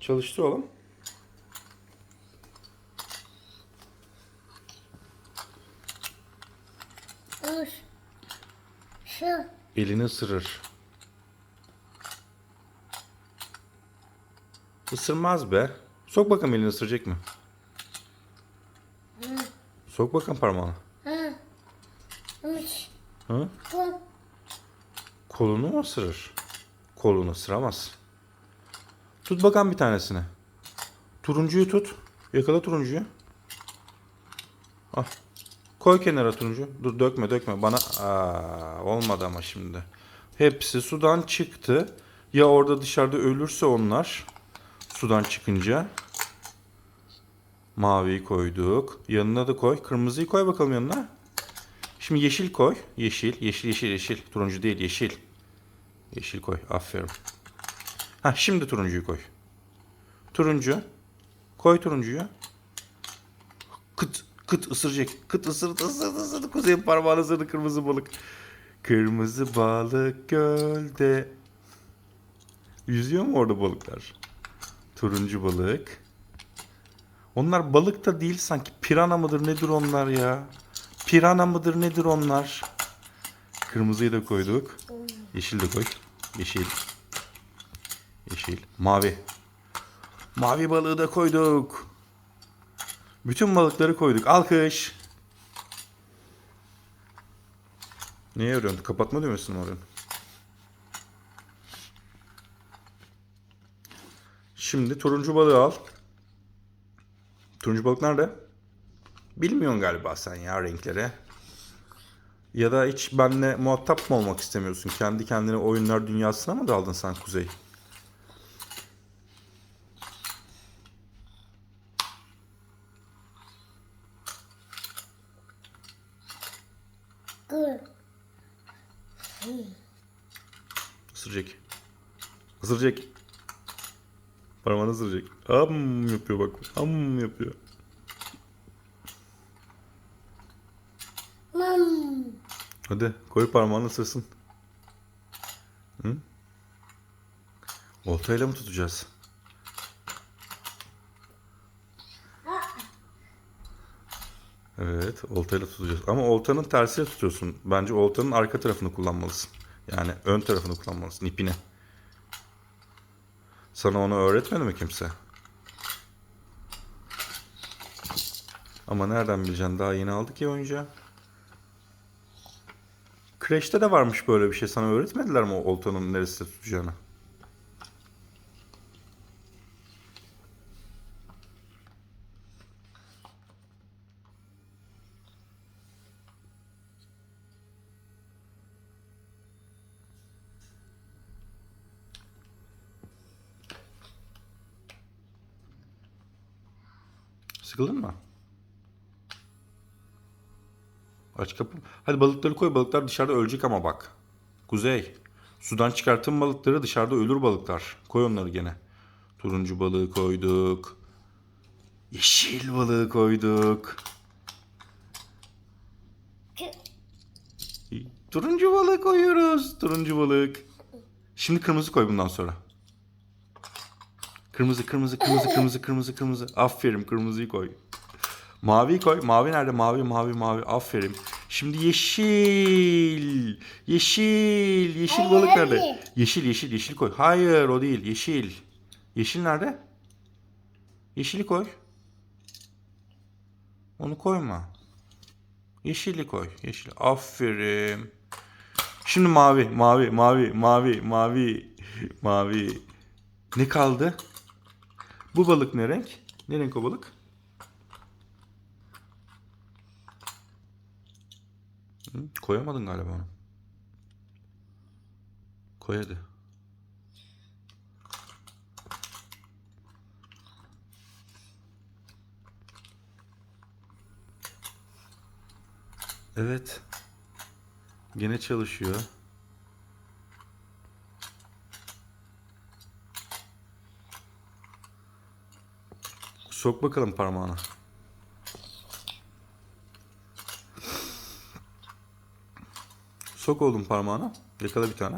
Çalıştır oğlum. Dur. Şu. Elini ısırır. Isırmaz be. Sok bakalım elini ısıracak mı? Sok bakalım parmağını. Üç. Hı? Bu. Kolunu mu ısırır? Kolunu ısıramaz. Tut bakalım bir tanesini. Turuncuyu tut. Yakala turuncuyu. Al. Koy kenara turuncu. Dur dökme dökme. Bana Aa, olmadı ama şimdi. Hepsi sudan çıktı. Ya orada dışarıda ölürse onlar. Sudan çıkınca. Maviyi koyduk. Yanına da koy. Kırmızıyı koy bakalım yanına. Şimdi yeşil koy. Yeşil, yeşil, yeşil, yeşil. Turuncu değil, yeşil. Yeşil koy. Aferin. Ha şimdi turuncuyu koy. Turuncu. Koy turuncuyu. Kıt kıt ısıracak. Kıt ısırdı ısırdı ısırdı. Kuzeyin parmağını ısırdı kırmızı balık. Kırmızı balık gölde. Yüzüyor mu orada balıklar? Turuncu balık. Onlar balık da değil sanki. Pirana mıdır nedir onlar ya? Pirana mıdır nedir onlar? Kırmızıyı da koyduk. Yeşil de koy. Yeşil. Yeşil. Mavi. Mavi balığı da koyduk. Bütün balıkları koyduk. Alkış. Neye arıyorsun? Kapatma düğmesini mi? Şimdi turuncu balığı al. Turuncu balık nerede? Bilmiyorsun galiba sen ya renkleri. Ya da hiç benle muhatap mı olmak istemiyorsun? Kendi kendine oyunlar dünyasına mı daldın sen Kuzey? Isıracak. Isıracak. Parmağını ısıracak. Am yapıyor bak. Am yapıyor. Mam. Hadi koy parmağını ısırsın. Hı? Oltayla mı tutacağız? Evet, oltayla tutacağız. Ama oltanın tersiyle tutuyorsun. Bence oltanın arka tarafını kullanmalısın. Yani ön tarafını kullanmalısın, ipini. Sana onu öğretmedi mi kimse? Ama nereden bileceksin? Daha yeni aldık ya oyuncağı. Kreşte de varmış böyle bir şey. Sana öğretmediler mi oltanın neresinde tutacağını? Sıkıldın mı? Aç kapı. Hadi balıkları koy. Balıklar dışarıda ölecek ama bak. Kuzey. Sudan çıkarttığın balıkları dışarıda ölür balıklar. Koy onları gene. Turuncu balığı koyduk. Yeşil balığı koyduk. Turuncu balığı koyuyoruz. Turuncu balık. Şimdi kırmızı koy bundan sonra. Kırmızı, kırmızı, kırmızı, kırmızı, kırmızı, kırmızı. Aferin kırmızıyı koy. Mavi koy. Mavi nerede? Mavi, mavi, mavi. Aferin. Şimdi yeşil. Yeşil. Yeşil Hayır, balık nerede? hayır. Yeşil, yeşil, yeşil koy. Hayır o değil. Yeşil. Yeşil nerede? Yeşili koy. Onu koyma. Yeşili koy. Yeşil. Aferin. Şimdi mavi, mavi, mavi, mavi, mavi, mavi. Ne kaldı? Bu balık ne renk? Ne renk o balık? Koyamadın galiba onu. Koy hadi. Evet. Gene çalışıyor. Sok bakalım parmağına. Sok oğlum parmağına. Yakala bir tane.